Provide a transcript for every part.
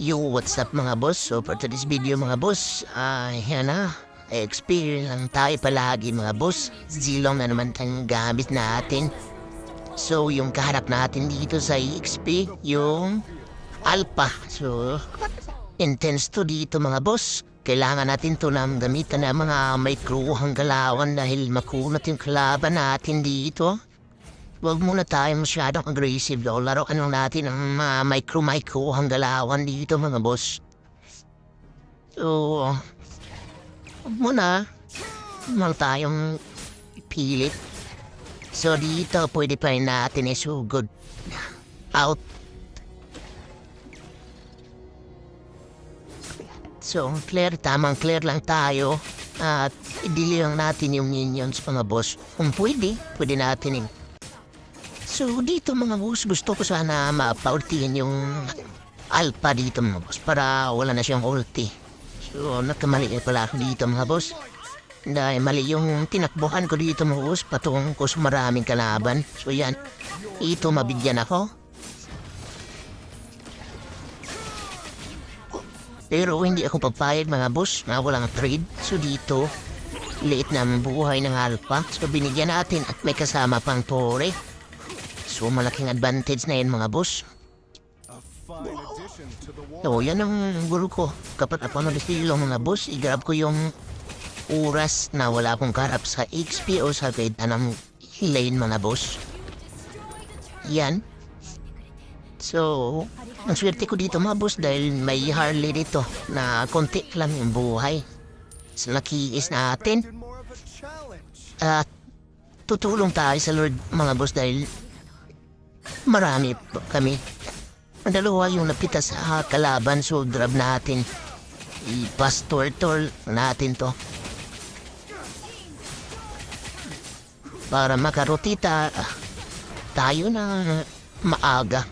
Yo, what's up mga boss? So for today's video mga boss, ah, yan na. Experience lang tayo palagi mga boss. Zilong na naman tayong gamit natin. So yung kaharap natin dito sa EXP, yung Alpha. So, intense to dito mga boss. Kailangan natin to ng gamitan ng mga may kruhang galawan dahil makunat yung kalaban natin dito. Huwag muna tayo masyadong aggressive daw. Laruan lang natin ang mga micro-micro ang galawan dito mga boss. So, huwag muna. Mal tayong pilit. So dito pwede pa rin natin isugod. Out. So, clear, tamang clear lang tayo. At idili lang natin yung minions mga boss. Kung pwede, pwede natin yung So dito mga boss, gusto ko sana mapaultihin yung alpha dito mga boss para wala na siyang ulti. So nagkamali pala ako dito mga boss. Dahil mali yung tinakbuhan ko dito mga boss patungo ko sa maraming kalaban. So yan, ito mabigyan ako. Pero hindi ako papayag mga boss na walang trade. So dito, liit na ang buhay ng alpha. So binigyan natin at may kasama pang tore. So malaking advantage na yan mga boss. So yan ang guru ko. Kapag ako nabistilo mga boss, i-grab ko yung oras na wala akong karap sa XP o sa grade ng lane mga boss. Yan. So, ang swerte ko dito mga boss dahil may Harley dito na konti lang yung buhay. So, nakiis natin. At tutulong tayo sa Lord mga boss dahil marami kami. Dalawa yung napita sa kalaban so drab natin. I-pastor-tor natin to. Para makarotita tayo na maaga.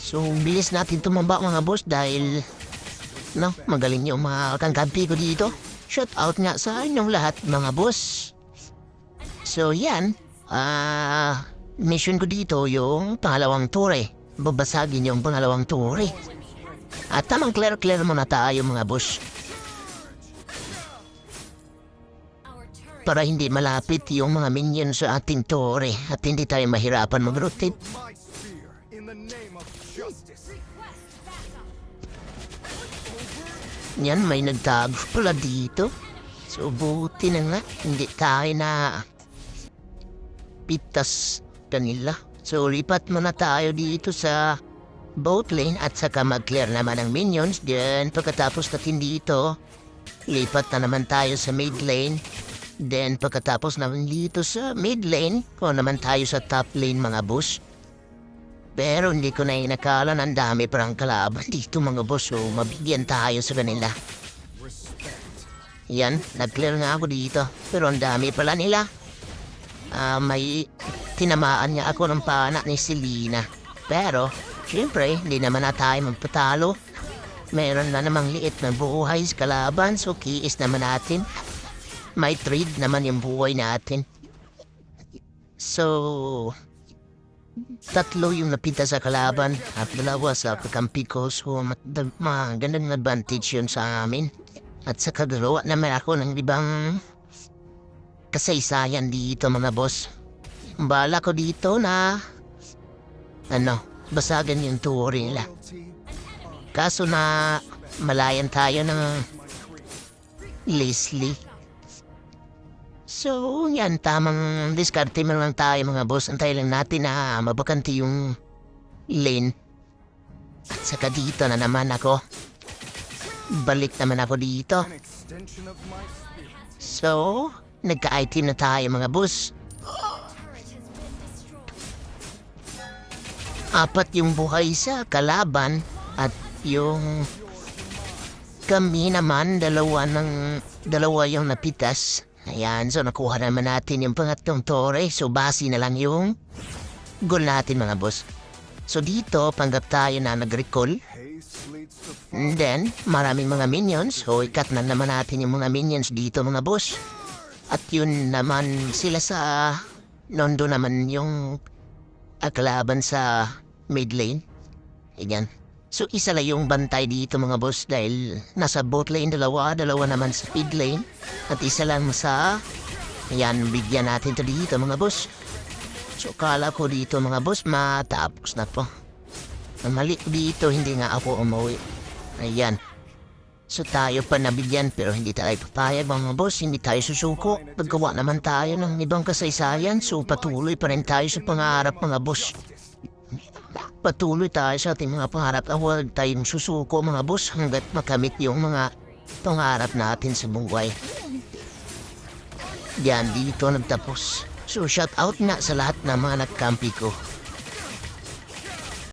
So, bilis natin tumamba mga boss dahil no, magaling yung mga kangkampi ko dito. Shout out nga sa inyong lahat mga boss. So yan, ah, mission ko dito yung pangalawang tore. Babasagin yung pangalawang tore. At tamang clear-clear muna tayo mga boss. Para hindi malapit yung mga minions sa ating tore at hindi tayo mahirapan mag-rotate. Yan, may nagtago pala dito. So, buti na nga. Hindi tayo na pitas kanila. So, lipat muna tayo dito sa boat lane at saka mag-clear naman ang minions. Then, pagkatapos natin dito, lipat na naman tayo sa mid lane. Then, pagkatapos naman dito sa mid lane, kung naman tayo sa top lane mga boss. Pero hindi ko na inakala na ang dami parang kalaban dito mga boss. So, mabigyan tayo sa kanila. Yan, nag-clear nga ako dito. Pero ang dami pala nila. Ah, may tinamaan niya ako ng pana ni Selena. Pero, syempre, hindi naman na tayo magpatalo. Meron na namang liit na buhay sa kalaban. So, kiis naman natin. May trade naman yung buhay natin. So, tatlo yung napita sa kalaban at dalawa sa kakampi ko. So, magandang advantage yun sa amin. At sa kagalawa naman ako ng ibang kasaysayan dito mga boss. Bala ko dito na ano, basagan yung tour nila. Kaso na malayan tayo ng Leslie. So, yan, tamang diskarte mo lang tayo mga boss. Antay lang natin na mabakanti yung lane. At saka dito na naman ako. Balik naman ako dito. So, nagka-item na tayo mga boss. Apat yung buhay sa kalaban at yung kami naman dalawa ng dalawa yung napitas. Ayan, so nakuha naman natin yung pangatlong tore. So basi na lang yung goal natin mga boss. So dito, panggap tayo na nag-recall. And then, maraming mga minions. So, ikat na naman natin yung mga minions dito, mga boss. At yun naman, sila sa... Nondo naman yung... Akalaban sa mid lane. Ayan. So isa lang yung bantay dito mga boss dahil nasa boat lane dalawa, dalawa naman sa speed lane. At isa lang sa... Ayan, bigyan natin to dito mga boss. So kala ko dito mga boss matapos na po. Mali dito, hindi nga ako umuwi. Ayan. So tayo pa nabigyan pero hindi tayo papayag mga boss, hindi tayo susuko. Naggawa naman tayo ng ibang kasaysayan so patuloy pa rin tayo sa pangarap mga boss. Patuloy tayo sa ating mga pangarap at huwag tayong susuko mga boss hanggat makamit yung mga pangarap natin sa buhay. Yan dito nagtapos. So shout out nga sa lahat ng mga nagkampi ko.